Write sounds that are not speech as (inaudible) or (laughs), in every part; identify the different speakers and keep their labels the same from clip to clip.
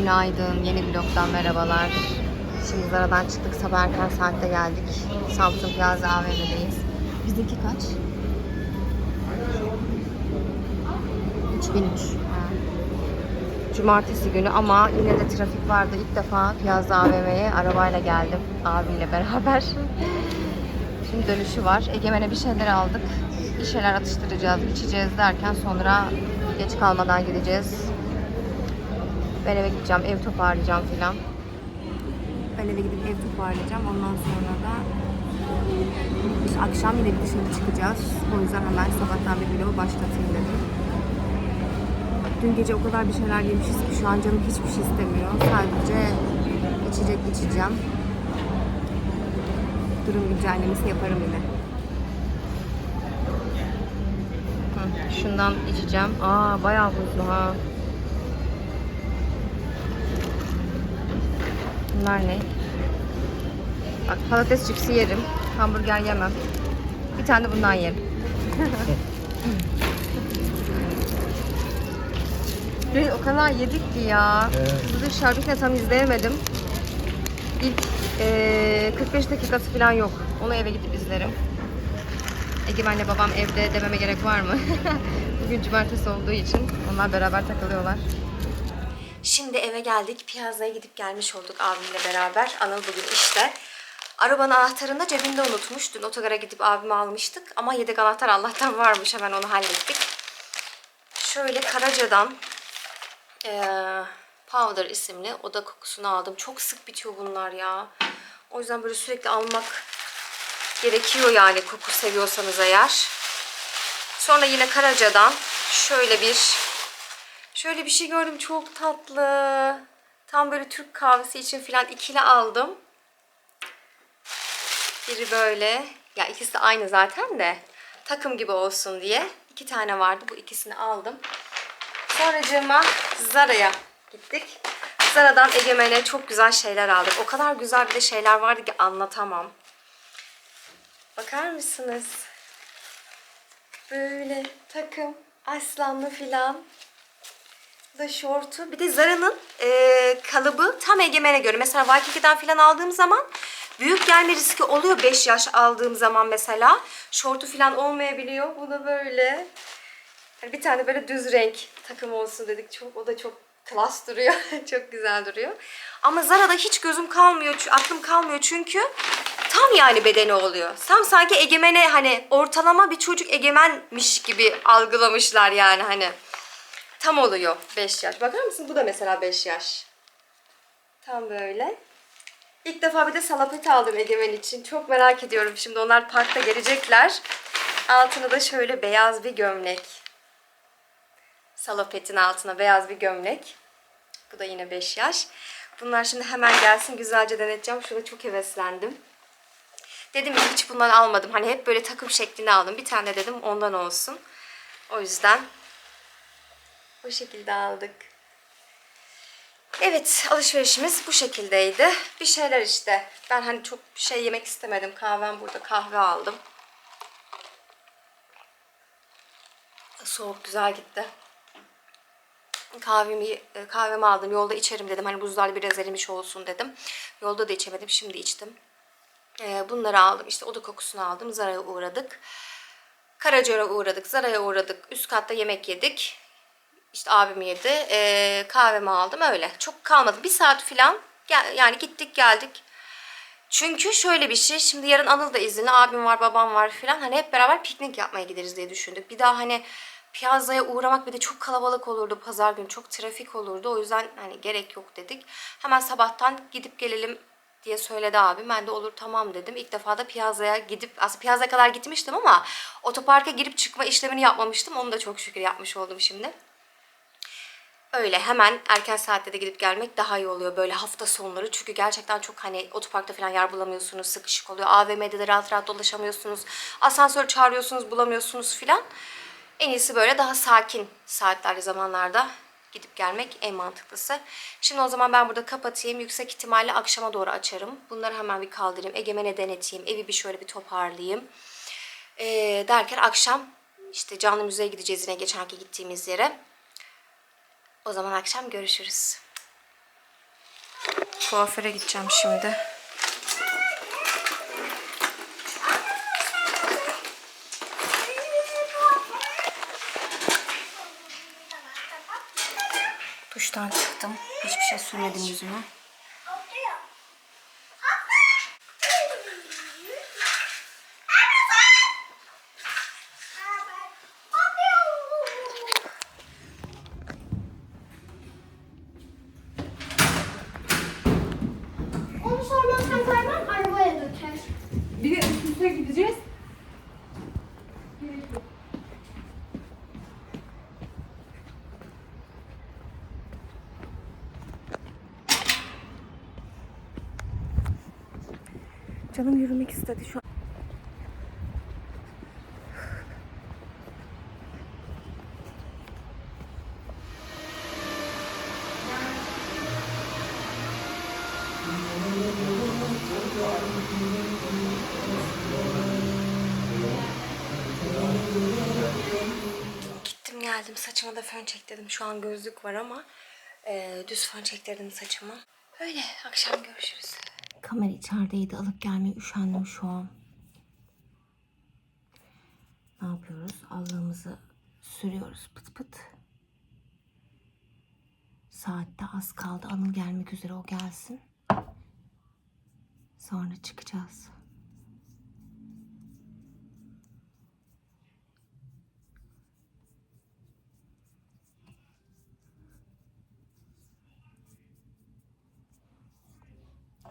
Speaker 1: Günaydın, yeni vlogdan merhabalar. Şimdi Zara'dan çıktık, sabah erken saatte geldik. Samsun Plaza AVM'deyiz. Bizdeki kaç? 3003. Ha. Cumartesi günü ama yine de trafik vardı. İlk defa Plaza AVM'ye arabayla geldim abimle beraber. (laughs) Şimdi dönüşü var. Egemen'e bir şeyler aldık. Bir şeyler atıştıracağız, içeceğiz derken sonra geç kalmadan gideceğiz. Ben eve gideceğim, ev toparlayacağım filan. Ben eve gidip ev toparlayacağım. Ondan sonra da işte akşam yine bir dışarı çıkacağız. O yüzden hemen sabahtan bir vlogu başlatayım dedim. Dün gece o kadar bir şeyler yemişiz ki şu an canım hiçbir şey istemiyor. Sadece içecek içeceğim. Durum güncellemesi yaparım yine. Hı, şundan içeceğim. Aa bayağı buzlu ha. Bunlar ne? Bak patates cipsi yerim. Hamburger yemem. Bir tane de bundan yerim. (laughs) Dün o kadar yedik ki ya. Kızılcık Şerbeti'ne tam izleyemedim. İlk eee, 45 dakikası falan yok. Onu eve gidip izlerim. Egemen'le babam evde dememe gerek var mı? (laughs) Bugün cumartesi olduğu için onlar beraber takılıyorlar. Şimdi eve geldik. Piyazaya gidip gelmiş olduk abimle beraber. Anıl bugün işte. Arabanın anahtarını da cebinde unutmuş. Dün otogara gidip abime almıştık. Ama yedek anahtar Allah'tan varmış. Hemen onu hallettik. Şöyle Karaca'dan eee, Powder isimli oda kokusunu aldım. Çok sık bitiyor bunlar ya. O yüzden böyle sürekli almak gerekiyor yani koku seviyorsanız eğer. Sonra yine Karaca'dan şöyle bir şöyle bir şey gördüm çok tatlı. Tam böyle Türk kahvesi için filan ikili aldım. Biri böyle. Ya ikisi de aynı zaten de. Takım gibi olsun diye. iki tane vardı. Bu ikisini aldım. Sonracığıma Zara'ya gittik. Zara'dan Egemen'e çok güzel şeyler aldık. O kadar güzel bir de şeyler vardı ki anlatamam. Bakar mısınız? Böyle takım, aslanlı filan. Da şortu. Bir de Zara'nın eee, kalıbı tam Egemen'e göre. Mesela Waikiki'den filan aldığım zaman büyük gelme riski oluyor 5 yaş aldığım zaman mesela. Şortu filan olmayabiliyor. Bu da böyle. Hani bir tane böyle düz renk takım olsun dedik. Çok o da çok klas duruyor. (laughs) çok güzel duruyor. Ama Zara'da hiç gözüm kalmıyor, aklım kalmıyor çünkü tam yani bedeni oluyor. Tam sanki egemene hani ortalama bir çocuk egemenmiş gibi algılamışlar yani hani. Tam oluyor 5 yaş. Bakar mısın? Bu da mesela 5 yaş. Tam böyle. İlk defa bir de salapet aldım Egemen için. Çok merak ediyorum. Şimdi onlar parkta gelecekler. Altına da şöyle beyaz bir gömlek. Salopetin altına beyaz bir gömlek. Bu da yine 5 yaş. Bunlar şimdi hemen gelsin güzelce deneteceğim. Şurada çok heveslendim. Dedim hiç bundan almadım. Hani hep böyle takım şeklinde aldım. Bir tane dedim ondan olsun. O yüzden bu şekilde aldık. Evet alışverişimiz bu şekildeydi. Bir şeyler işte. Ben hani çok şey yemek istemedim. Kahvem burada. Kahve aldım. Soğuk güzel gitti. Kahvemi, e, kahvemi aldım. Yolda içerim dedim. Hani buzlarla biraz erimiş olsun dedim. Yolda da içemedim. Şimdi içtim. Ee, bunları aldım. İşte oda kokusunu aldım. Zara'ya uğradık. Karaca'ya uğradık. Zara'ya uğradık. Üst katta yemek yedik. İşte abim yedi. Ee, kahvemi aldım. Öyle. Çok kalmadı. Bir saat falan. Yani gittik geldik. Çünkü şöyle bir şey. Şimdi yarın Anıl da izinli. Abim var, babam var falan. Hani hep beraber piknik yapmaya gideriz diye düşündük. Bir daha hani Piyazaya uğramak bir de çok kalabalık olurdu pazar günü. Çok trafik olurdu. O yüzden hani gerek yok dedik. Hemen sabahtan gidip gelelim diye söyledi abi. Ben de olur tamam dedim. İlk defa da Piyaza'ya gidip aslında Piyaza'ya kadar gitmiştim ama otoparka girip çıkma işlemini yapmamıştım. Onu da çok şükür yapmış oldum şimdi. Öyle hemen erken saatte de gidip gelmek daha iyi oluyor böyle hafta sonları. Çünkü gerçekten çok hani otoparkta falan yer bulamıyorsunuz. Sıkışık oluyor. AVM'de de rahat rahat dolaşamıyorsunuz. Asansör çağırıyorsunuz bulamıyorsunuz filan. En iyisi böyle daha sakin saatlerde zamanlarda gidip gelmek en mantıklısı. Şimdi o zaman ben burada kapatayım. Yüksek ihtimalle akşama doğru açarım. Bunları hemen bir kaldırayım. Egemen'e deneteyim. Evi bir şöyle bir toparlayayım. Ee, derken akşam işte canlı müzeye gideceğiz yine geçenki gittiğimiz yere. O zaman akşam görüşürüz. Kuaföre gideceğim şimdi. Duştan çıktım. Hiçbir şey sürmedim yüzüme.
Speaker 2: Üste gideceğiz.
Speaker 1: Canım yürümek istedi şu an. Gittim geldim saçıma da fön çektirdim. Şu an gözlük var ama e, düz fön çektirdim saçıma. Öyle akşam görüşürüz. Kamera içerideydi alıp gelmeye üşendim şu an. Ne yapıyoruz? Allığımızı sürüyoruz pıt pıt. Saatte az kaldı. Anıl gelmek üzere o gelsin. Sonra çıkacağız.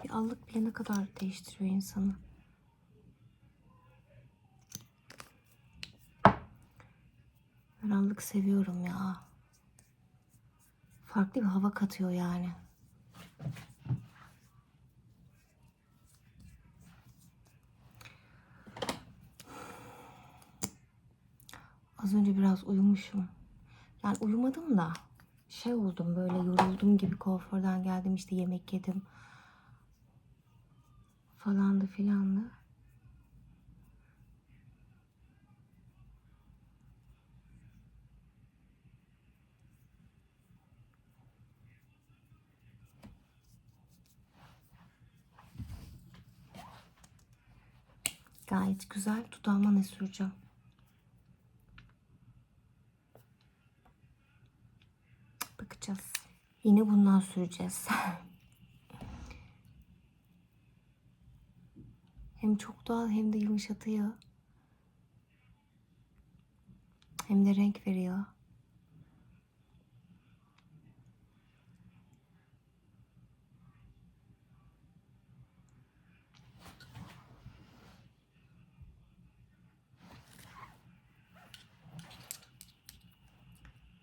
Speaker 1: Bir allık bile ne kadar değiştiriyor insanı. Ben allık seviyorum ya. Farklı bir hava katıyor yani. Az önce biraz uyumuşum. Yani uyumadım da şey oldum böyle yoruldum gibi kuaförden geldim işte yemek yedim falandı filandı. Gayet güzel. Dudağıma ne süreceğim? Bakacağız. Yine bundan süreceğiz. (laughs) Hem çok doğal hem de yumuşatıyor. Hem de renk veriyor.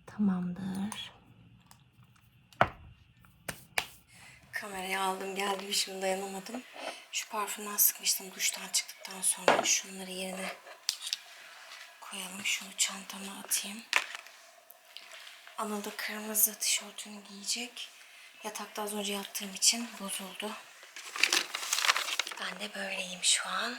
Speaker 1: Tamamdır. Kamerayı aldım geldim şimdi dayanamadım. Şu parfümden sıkmıştım duştan çıktıktan sonra. Şunları yerine koyalım. Şunu çantama atayım. Anıl da kırmızı tişörtünü giyecek. Yatakta az önce yattığım için bozuldu. Ben de böyleyim şu an.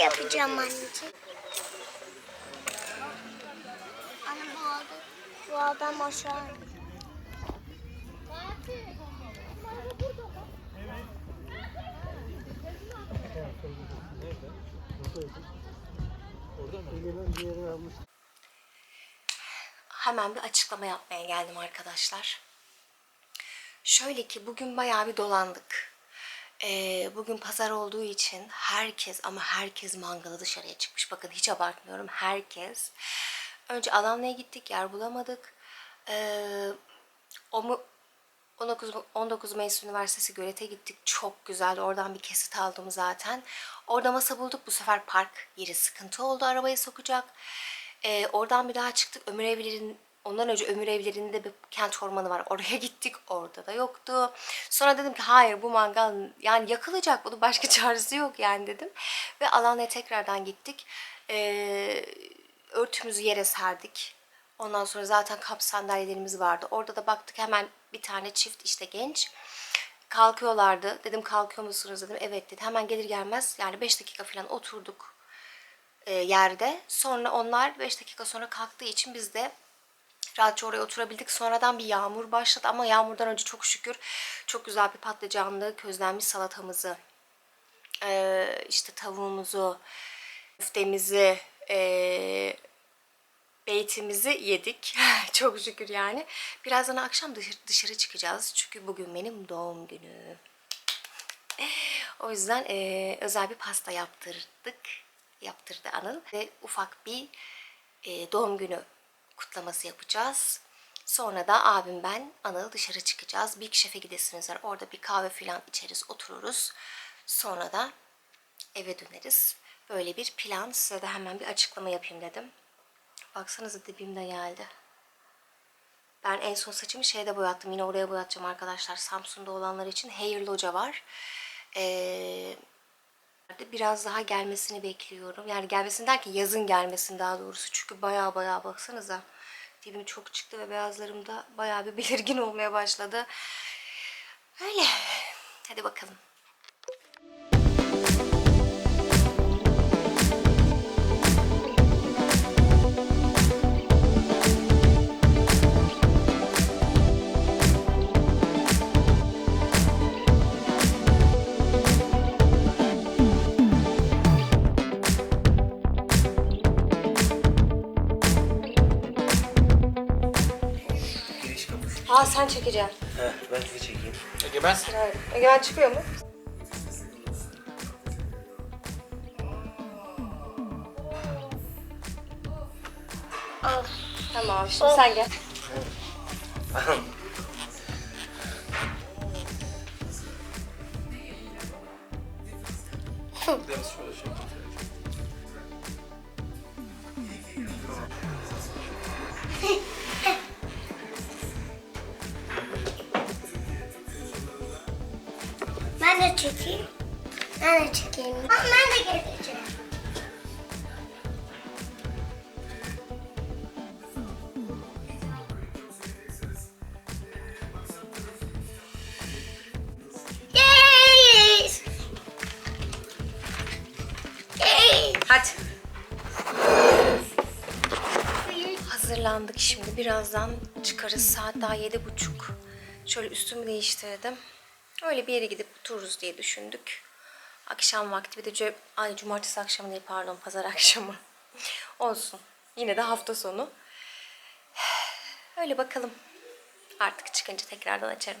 Speaker 3: Yapacağım anneciğim. Anne bu adam, bu adam aşağı
Speaker 1: hemen bir açıklama yapmaya geldim arkadaşlar. Şöyle ki bugün bayağı bir dolandık. Ee, bugün pazar olduğu için herkes ama herkes mangalı dışarıya çıkmış. Bakın hiç abartmıyorum. Herkes. Önce Adana'ya gittik. Yer bulamadık. Ee, o mu 19, 19 Mayıs Üniversitesi Gölet'e gittik. Çok güzeldi. Oradan bir kesit aldım zaten. Orada masa bulduk. Bu sefer park yeri sıkıntı oldu. Arabayı sokacak. Ee, oradan bir daha çıktık. Ömür evlerin Ondan önce ömür evlerinde bir kent ormanı var. Oraya (laughs) gittik. Orada da yoktu. Sonra dedim ki hayır bu mangal yani yakılacak. Bunun başka (laughs) çaresi yok yani dedim. Ve Alana'ya tekrardan gittik. Ee, örtümüzü yere serdik. Ondan sonra zaten kamp sandalyelerimiz vardı. Orada da baktık hemen bir tane çift işte genç kalkıyorlardı. Dedim kalkıyor musunuz dedim. Evet dedi. Hemen gelir gelmez yani 5 dakika falan oturduk e, yerde. Sonra onlar 5 dakika sonra kalktığı için biz de rahatça oraya oturabildik. Sonradan bir yağmur başladı ama yağmurdan önce çok şükür çok güzel bir patlıcanlı közlenmiş salatamızı e, işte tavuğumuzu köftemizi e, beytimizi yedik. (laughs) Çok şükür yani. Birazdan akşam dışarı, çıkacağız. Çünkü bugün benim doğum günüm. O yüzden eee, özel bir pasta yaptırdık. Yaptırdı Anıl. Ve ufak bir eee, doğum günü kutlaması yapacağız. Sonra da abim ben Anıl dışarı çıkacağız. Big Chef'e gidesiniz var. Orada bir kahve falan içeriz, otururuz. Sonra da eve döneriz. Böyle bir plan. Size de hemen bir açıklama yapayım dedim. Baksanıza dibimde geldi. Ben en son saçımı şeyde boyattım. Yine oraya boyatacağım arkadaşlar. Samsun'da olanlar için Hair Loca var. Ee, biraz daha gelmesini bekliyorum. Yani gelmesini derken yazın gelmesini daha doğrusu. Çünkü baya baya baksanıza. Dibim çok çıktı ve beyazlarım da baya bir belirgin olmaya başladı. Öyle. Hadi bakalım. Aa sen çekeceksin.
Speaker 4: Heh, ben sizi çekeyim.
Speaker 5: Ege ben
Speaker 1: Evet. Egemen çıkıyor mu?
Speaker 3: Al.
Speaker 1: Tamam şimdi sen gel.
Speaker 5: biraz şöyle şey
Speaker 1: Hazırlandık şimdi. Birazdan çıkarız. Saat daha yedi buçuk. Şöyle üstümü değiştirdim. Öyle bir yere gidip otururuz diye düşündük. Akşam vakti bir de ce- ay cumartesi akşamı değil pardon pazar (laughs) akşamı. Olsun. Yine de hafta sonu. Öyle bakalım. Artık çıkınca tekrardan açarım.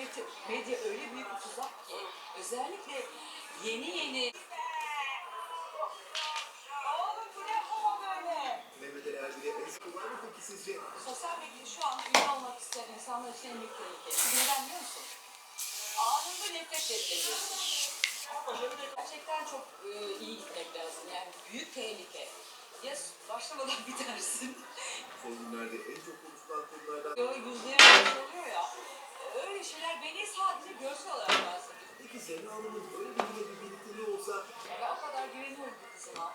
Speaker 6: medya, medya öyle büyük bir tuzak ki özellikle yeni yeni Oğlum bu ne hava böyle?
Speaker 7: Mehmet Ali Erbil'e en kolay mı peki sizce?
Speaker 6: Sosyal medya şu an ünlü olmak isteyen insanlar için en büyük tehlike. Çünkü neden biliyor musun? Anında nefret reddediyorsun. Gerçekten çok e, iyi gitmek lazım. Yani büyük tehlike. Ya başlamadan (laughs) bitersin.
Speaker 7: Son günlerde en çok konuşulan konulardan
Speaker 6: yüzlerine oluyor ya. Öyle şeyler beni sadece görsel olarak rahatsız ediyor.
Speaker 7: Peki Zehra Hanım'ın böyle biriyle bir birlikteliği olsa
Speaker 6: Ben o kadar güveniyorum bu kızıma.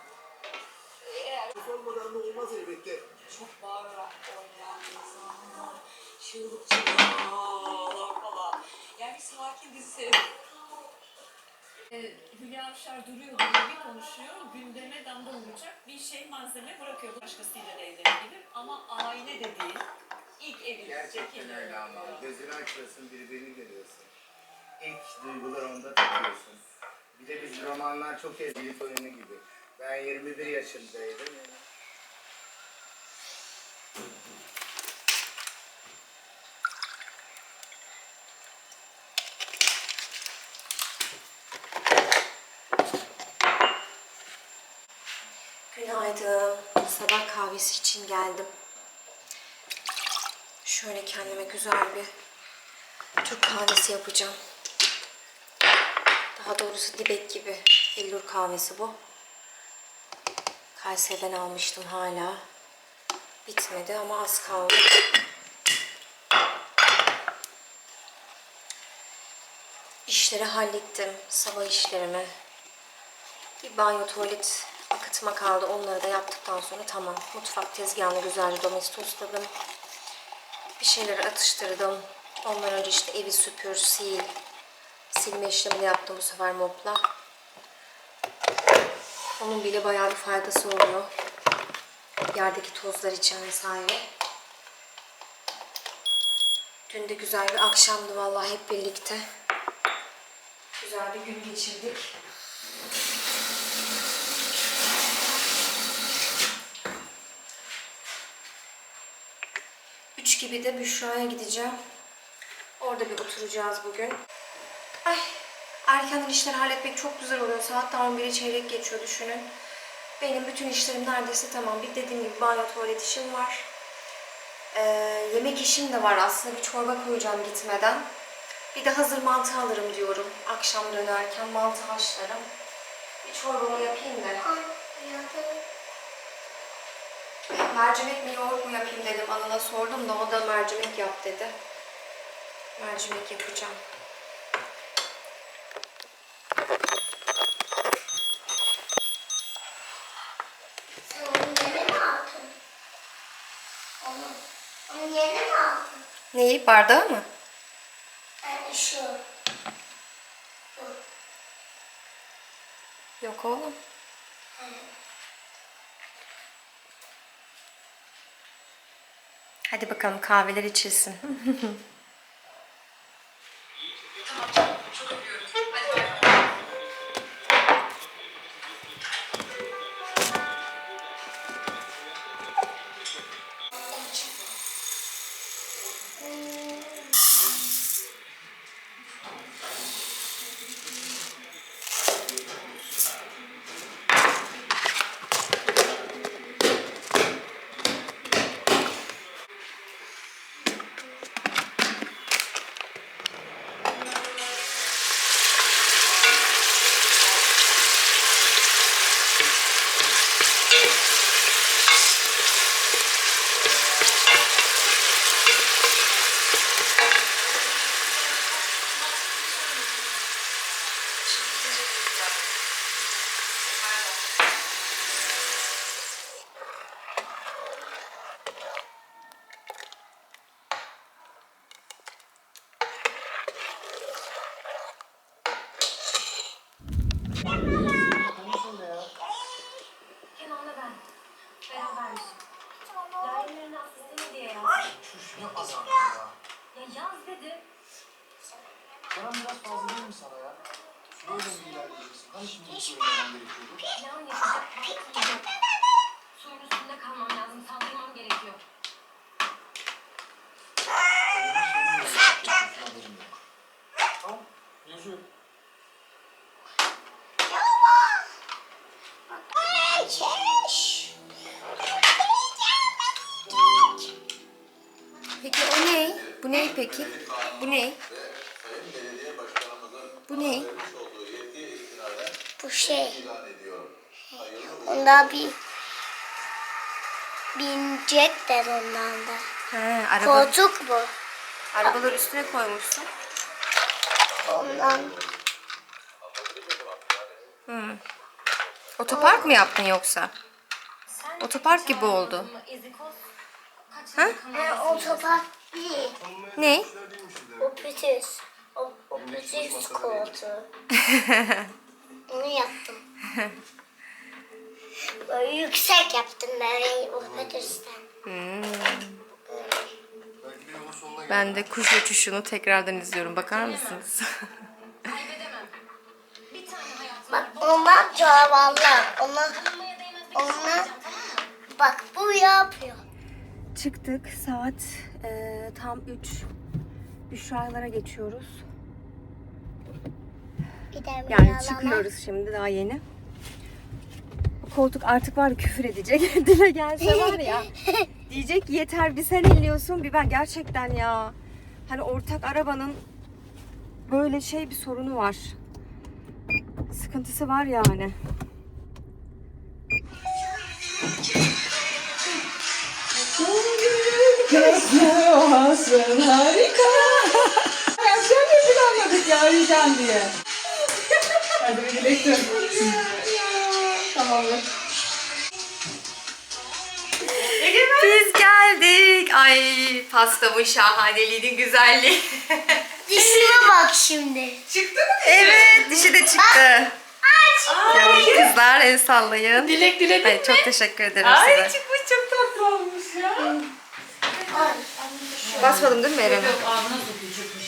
Speaker 6: Eğer
Speaker 7: sormadan da olmaz elbette.
Speaker 6: çok bağırarak oynayan insanlar, çığlık çığlıklar falan. Yani bir sakin dizi seyrediyorum.
Speaker 8: Ee, Hülya Avşar duruyor duruyor bir konuşuyor. Gündeme damga vuracak bir şey malzeme bırakıyor. Başkasıyla da evlenebilir ama aile dediği ilk evlilik.
Speaker 9: Gerçekten öyle ama gözünü açıyorsun birbirini görüyorsun. İlk duyguları onda tutuyorsun. Bir de biz romanlar çok ezgilik oyunu gibi. Ben 21 yaşındaydım.
Speaker 1: Günaydın. Sabah kahvesi için geldim. Şöyle kendime güzel bir Türk kahvesi yapacağım. Daha doğrusu dibek gibi billur kahvesi bu. Kayseri'den almıştım hala. Bitmedi ama az kaldı. İşleri hallettim. Sabah işlerimi. Bir banyo tuvalet akıtma kaldı. Onları da yaptıktan sonra tamam. Mutfak tezgahını güzelce domestosladım. Bir şeyleri atıştırdım. Ondan önce işte evi süpür, sil. Silme işlemi de yaptım bu sefer mopla. Onun bile bayağı bir faydası oluyor. Yerdeki tozlar için vesaire. Dün de güzel bir akşamdı vallahi hep birlikte. Güzel bir gün geçirdik. Gibi de Büşra'ya gideceğim. Orada bir oturacağız bugün. Ay, erkenden işleri halletmek çok güzel oluyor. Saat daha 11'i çeyrek geçiyor düşünün. Benim bütün işlerim neredeyse tamam. Bir dediğim gibi banyo tuvalet işim var. Ee, yemek işim de var aslında. Bir çorba koyacağım gitmeden. Bir de hazır mantı alırım diyorum. Akşam dönerken mantı haşlarım. Bir çorbamı yapayım da.
Speaker 3: Ay.
Speaker 1: Mercimek mi yoğurt mu yapayım dedim. Anana sordum da o da mercimek yap dedi. Mercimek yapacağım. Neyi? Bardağı mı?
Speaker 3: Yani şu.
Speaker 1: Yok oğlum. Hadi bakalım kahveler içilsin. (laughs)
Speaker 3: Onda bir binecekler ondan da.
Speaker 1: He, araba,
Speaker 3: Koltuk bu.
Speaker 1: arabaları üstüne koymuşsun.
Speaker 3: Ondan
Speaker 1: Otopark mı yaptın yoksa? Otopark gibi oldu. Ha?
Speaker 3: Ha, otopark değil.
Speaker 1: Ne?
Speaker 3: O pütüs. O, o pütüs koltuğu. (laughs) Onu yaptım. (laughs) Yüksek yaptım ben
Speaker 10: sonuna geldik.
Speaker 1: Ben de kuş uçuşunu tekrardan izliyorum. Bakar mısınız?
Speaker 2: kaybedemem. Bir tane hayatım
Speaker 3: Bak onlar canavarlar. Onlar, onlar bak bu yapıyor.
Speaker 1: Çıktık. Saat e, tam 3. Büşralara geçiyoruz. Yani çıkıyoruz şimdi daha yeni. Koltuk artık var küfür edecek. (laughs) Dile gelse var ya. (laughs) Diyecek yeter bir sen elliyorsun bir ben gerçekten ya. Hani ortak arabanın böyle şey bir sorunu var. Sıkıntısı var yani.
Speaker 5: Olsun harika. Yapacağım ya planladık ya arayacağım diye. (laughs) Hadi bir Tamamdır.
Speaker 1: Biz geldik. Ay pastamın şahaneliğinin güzelliği. (laughs)
Speaker 3: Dişime bak şimdi.
Speaker 1: evet dişi de çıktı. Yani kızlar el sallayın.
Speaker 5: Dilek diledin
Speaker 1: Ay,
Speaker 5: mi?
Speaker 1: çok teşekkür ederim
Speaker 5: Ay
Speaker 1: size.
Speaker 5: çıkmış çok tatlı olmuş ya.
Speaker 1: Basmadım değil mi Eren?
Speaker 5: Ağzına sokuyor çıkmış.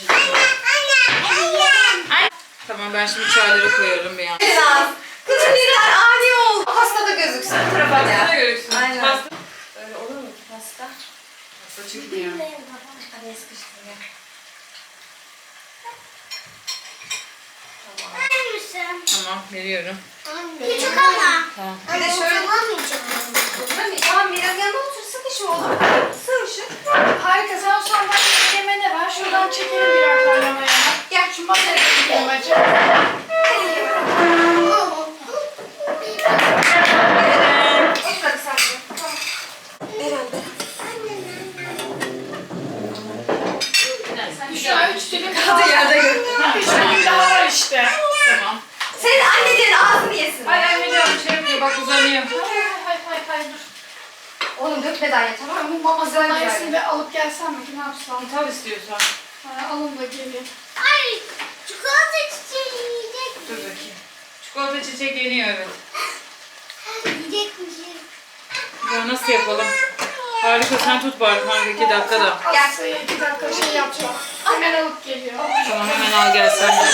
Speaker 5: Tamam ben şimdi çayları koyarım bir an.
Speaker 1: Kızım birden ani oldu. Pasta da gözüksün. Bu tarafa
Speaker 5: Pasta
Speaker 1: gel.
Speaker 5: görürsün.
Speaker 1: Aynen.
Speaker 5: Pasta.
Speaker 1: Böyle olur mu ki pasta?
Speaker 5: Pasta çıkmıyor.
Speaker 1: Araya sıkıştırıyor.
Speaker 3: Verir misin?
Speaker 5: Tamam veriyorum.
Speaker 3: Küçük ama.
Speaker 5: Tamam.
Speaker 1: Bir de şöyle. Tamam Miran yanına otur sıkış oğlum. Sığışın.
Speaker 11: Harika sen o sandalyeyi yemene ver. Şuradan çekelim birer tane yana. Gel şu masaya çekelim acı.
Speaker 1: Otur hadi sen de. Tamam. Eren de.
Speaker 11: Şu an üç dilim
Speaker 1: Hadi yerde gör.
Speaker 11: Üç dilim daha var işte.
Speaker 5: Tamam.
Speaker 1: Senin annelerin ağzını yesin.
Speaker 11: Ay anne diyorum şey
Speaker 5: Yapıyor bak uzanıyor.
Speaker 11: Hay hay hay dur.
Speaker 1: Oğlum dökme daha ye tamam mı?
Speaker 11: Ben bu mama sandalyesini de alıp gelsem mi ki ne yapsam?
Speaker 5: Tabii istiyorsan.
Speaker 11: Ha, alın da gelin.
Speaker 3: Ay çikolata çiçeği yiyecek
Speaker 5: Dur bakayım. Çikolata çiçek yeniyor evet.
Speaker 3: Yiyecek miyim?
Speaker 5: Ya nasıl yapalım? Harika sen tut bari kanka iki dakikada.
Speaker 11: Asya'ya iki dakika şey yapacağım. Hemen alıp geliyor.
Speaker 5: Tamam hemen al gel sen de.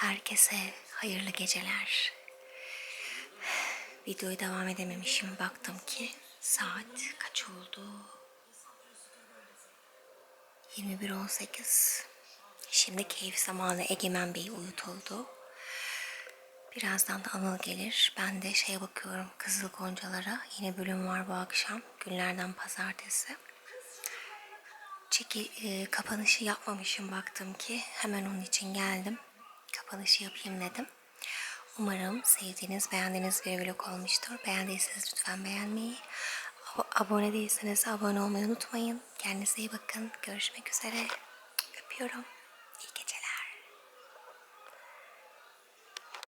Speaker 1: Herkese hayırlı geceler. Videoyu devam edememişim. Baktım ki saat kaç oldu? 21.18 Şimdi keyif zamanı Egemen Bey uyutuldu. Birazdan da Anıl gelir. Ben de şeye bakıyorum Kızıl Goncalara. Yine bölüm var bu akşam. Günlerden pazartesi. Çeki, e, kapanışı yapmamışım baktım ki. Hemen onun için geldim. Kapanışı yapayım dedim. Umarım sevdiğiniz, beğendiğiniz bir vlog olmuştur. Beğendiyseniz lütfen beğenmeyi, abo- abone değilseniz abone olmayı unutmayın. Kendinize iyi bakın. Görüşmek üzere. Öpüyorum.